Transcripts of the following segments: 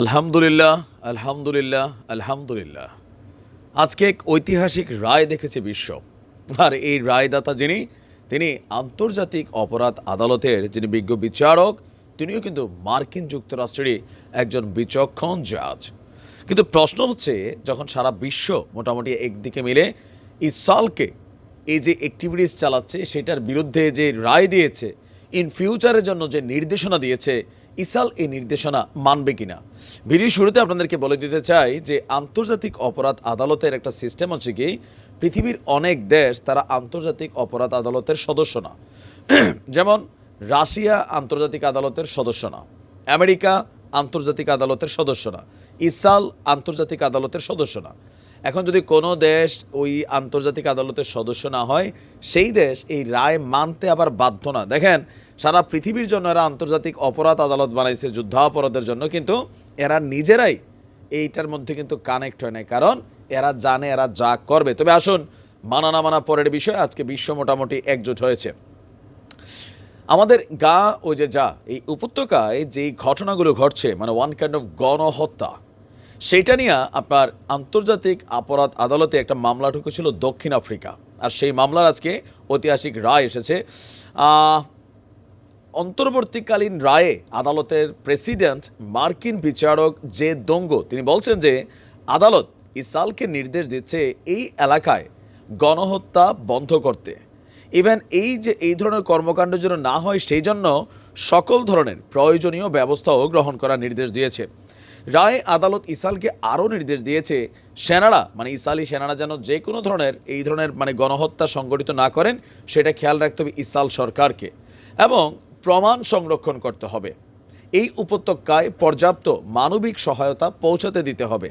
আলহামদুলিল্লাহ আলহামদুলিল্লাহ আলহামদুলিল্লাহ। আজকে এক ঐতিহাসিক রায় দেখেছে বিশ্ব। আর এই রায়দাতা যিনি, তিনি আন্তর্জাতিক অপরাধ আদালতের যিনি বিজ্ঞ বিচারক, তিনিও কিন্তু মার্কিন যুক্তরাষ্ট্রেরই একজন বিচক্ষণ জাজ। কিন্তু প্রশ্ন হচ্ছে, যখন সারা বিশ্ব মোটামুটি একদিকে মিলে ইসালকে এই যে অ্যাক্টিভিটিস চালাচ্ছে, সেটার বিরুদ্ধে যে রায় দিয়েছে ইন ফিউচারের জন্য যে নির্দেশনা দিয়েছে ইসাল এই নির্দেশনা মানবে কিনা? ভিডিও শুরুতে আপনাদেরকে বলে দিতে চাই যে আন্তর্জাতিক অপরাধ আদালতের একটা সিস্টেম হচ্ছে কি, পৃথিবীর অনেক দেশ তারা আন্তর্জাতিক অপরাধ আদালতের সদস্য না। যেমন রাশিয়া আন্তর্জাতিক আদালতের সদস্য না। আমেরিকা আন্তর্জাতিক আদালতের সদস্য না। ইসাল আন্তর্জাতিক আদালতের সদস্য না। এখন যদি কোনো দেশ ওই আন্তর্জাতিক আদালতের সদস্য না হয়, সেই দেশ এই রায় মানতে আবার বাধ্য না। দেখেন সারা পৃথিবীর জন্য এরা আন্তর্জাতিক অপরাধ আদালত বানাইছে, যুদ্ধাপরাধের জন্য, কিন্তু এরা নিজেরাই এইটার মধ্যে কিন্তু কানেক্ট হয় নাই। কারণ এরা জানে, এরা যা করবে। তবে আসুন, মানা না মানা পরের বিষয়, আজকে বিশ্ব মোটামুটি একজোট হয়েছে। আমাদের গা ও যে যা, এই উপত্যকায় যেই ঘটনাগুলো ঘটছে মানে ওয়ান কাইন্ড অফ গণহত্যা, সেইটা নিয়ে আপনার আন্তর্জাতিক অপরাধ আদালতে একটা মামলা ঢুকেছিল দক্ষিণ আফ্রিকা। আর সেই মামলার আজকে ঐতিহাসিক রায় এসেছে। অন্তর্বর্তীকালীন রায়ে আদালতের প্রেসিডেন্ট মার্কিন বিচারক যে দঙ্গ, তিনি বলছেন যে আদালত ইসালকে নির্দেশ দিচ্ছে এই এলাকায় গণহত্যা বন্ধ করতে। ইভেন এই যে এই ধরনের কর্মকাণ্ড যেন না হয়, সেই জন্য সকল ধরনের প্রয়োজনীয় ব্যবস্থাও গ্রহণ করার নির্দেশ দিয়েছে। রায় আদালত ইসালকে আরও নির্দেশ দিয়েছে, সেনারা মানে ইসালি সেনারা যেন যে কোনো ধরনের এই ধরনের মানে গণহত্যা সংগঠিত না করেন, সেটা খেয়াল রাখতে হবে ইসাল সরকারকে। এবং প্রমাণ সংরক্ষণ করতে হবে। এই উপত্যকায় পর্যাপ্ত মানবিক সহায়তা পৌঁছাতে দিতে হবে।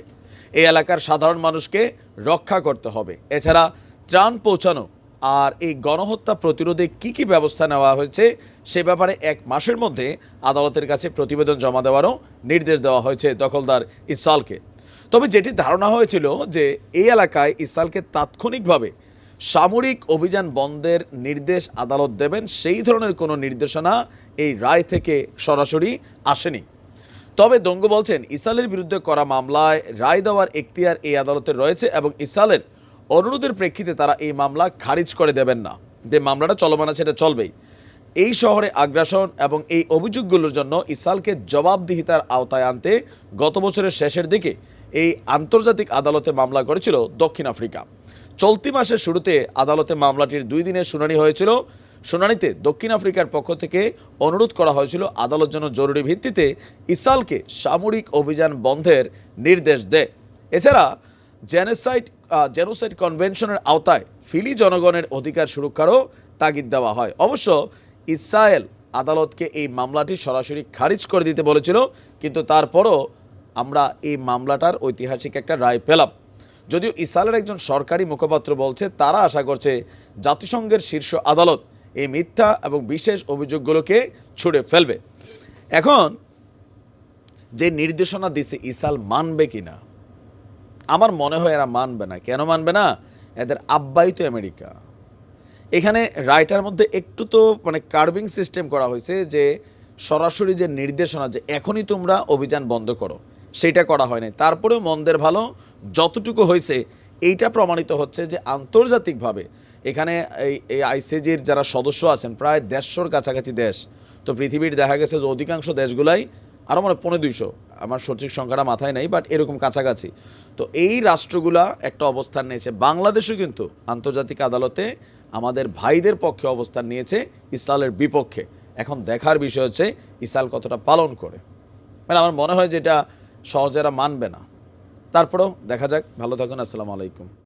এই এলাকার সাধারণ মানুষকে রক্ষা করতে হবে। এছাড়া ত্রাণ পৌঁছানো আর এই গণহত্যা প্রতিরোধে কি কি ব্যবস্থা নেওয়া হয়েছে সে ব্যাপারে এক মাসের মধ্যে আদালতের কাছে প্রতিবেদন জমা দেওয়ারও নির্দেশ দেওয়া হয়েছে দখলদার ইসালকে। তবে যেটি ধারণা হয়েছিল যে এই এলাকায় ইসালকে তাৎক্ষণিকভাবে সামরিক অভিযান বন্ধের নির্দেশ আদালত দেবেন, সেই ধরনের কোনো নির্দেশনা এই রায় থেকে সরাসরি আসেনি। তবে দঙ্গ বলছেন ইসালের বিরুদ্ধে করা মামলায় রায় দেওয়ার এখতিয়ার এই আদালতের রয়েছে এবং ইসালের অনুরোধের প্রেক্ষিতে তারা এই মামলা খারিজ করে দেবেন না। যে মামলাটা চলমান আছে, সেটা চলবেই। এই শহরে আগ্রাসন এবং এই অভিযোগগুলোর জন্য ইসালকে জবাবদিহিতার আওতায় আনতে গত বছরের শেষের দিকে এই আন্তর্জাতিক আদালতে মামলা করেছিল দক্ষিণ আফ্রিকা। চলতি মাসের শুরুতে আদালতে মামলাটির দুই দিনের শুনানি হয়েছিল। শুনানিতে দক্ষিণ আফ্রিকার পক্ষ থেকে অনুরোধ করা হয়েছিল আদালত যেন জরুরি ভিত্তিতে ইসালকে সামরিক অভিযান বন্ধের নির্দেশ দেয়। এছাড়া জেনোসাইড জেনোসাইড কনভেনশনের আওতায় ফিলি জনগণের অধিকার সুরক্ষারও তাগিদ দেওয়া হয়। অবশ্য ইসরায়েল আদালতকে এই মামলাটি সরাসরি খারিজ করে দিতে বলেছিল, কিন্তু তারপরও আমরা এই মামলাটার ঐতিহাসিক একটা রায় পেলাম। যদিও ইসরায়েলের একজন সরকারি মুখপাত্র বলছে, তারা আশা করছে জাতিসংঘের শীর্ষ আদালত এই মিথ্যা এবং বিশেষ অভিযোগগুলোকে ছুড়ে ফেলবে। এখন, যে নির্দেশনা দিছে ইসাল মানবে কিনা, আমার মনে হয় এরা মানবে না। কেন মানবে না? এদের আব্বাই তো আমেরিকা। এখানে রাইটার মধ্যে একটু তো মানে কার্ভিং সিস্টেম করা হয়েছে যে সরাসরি যে নির্দেশনা যে এখনই তোমরা অভিযান বন্ধ করো। সেইটা করা হয় নাই। তারপরেও মন্দের ভালো যতটুকু হয়েছে, এইটা প্রমাণিত হচ্ছে যে আন্তর্জাতিকভাবে এখানে এই এই আইসিজির যারা সদস্য আছেন, প্রায় দেড়শোর কাছাকাছি দেশ। তো পৃথিবীর দেখা গেছে যে অধিকাংশ দেশগুলাই আরও মানে পনেরো দুইশো। আমার সঠিক সংখ্যাটা মাথায় নাই বাট এরকম কাছাকাছি। তো এই রাষ্ট্রগুলা একটা অবস্থান নিয়েছে। বাংলাদেশও কিন্তু আন্তর্জাতিক আদালতে আমাদের ভাইদের পক্ষে অবস্থান নিয়েছে, ইসরায়েলের বিপক্ষে। এখন দেখার বিষয় হচ্ছে, ইসরায়েল কতটা পালন করে। মানে আমার মনে হয় যেটা সহজেরা মানবে না। তারপরেও দেখা যাক। ভালো থাকুন আসসালামু আলাইকুম।